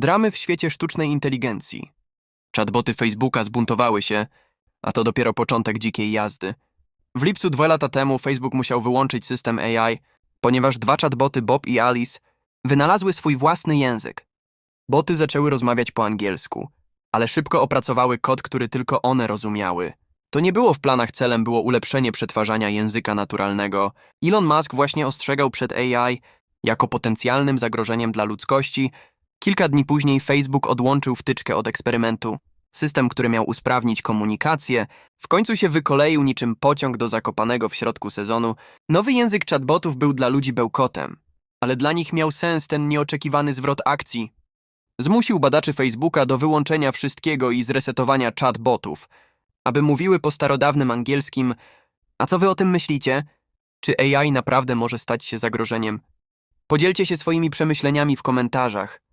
Dramy w świecie sztucznej inteligencji. Chatboty Facebooka zbuntowały się, a to dopiero początek dzikiej jazdy. W lipcu dwa lata temu Facebook musiał wyłączyć system AI, ponieważ dwa chatboty Bob i Alice wynalazły swój własny język. Boty zaczęły rozmawiać po angielsku, ale szybko opracowały kod, który tylko one rozumiały. To nie było w planach celem było ulepszenie przetwarzania języka naturalnego. Elon Musk właśnie ostrzegał przed AI jako potencjalnym zagrożeniem dla ludzkości. Kilka dni później Facebook odłączył wtyczkę od eksperymentu. System, który miał usprawnić komunikację, w końcu się wykoleił niczym pociąg do zakopanego w środku sezonu. Nowy język chatbotów był dla ludzi bełkotem, ale dla nich miał sens ten nieoczekiwany zwrot akcji. Zmusił badaczy Facebooka do wyłączenia wszystkiego i zresetowania chatbotów, aby mówiły po starodawnym angielskim A co wy o tym myślicie? Czy AI naprawdę może stać się zagrożeniem? Podzielcie się swoimi przemyśleniami w komentarzach.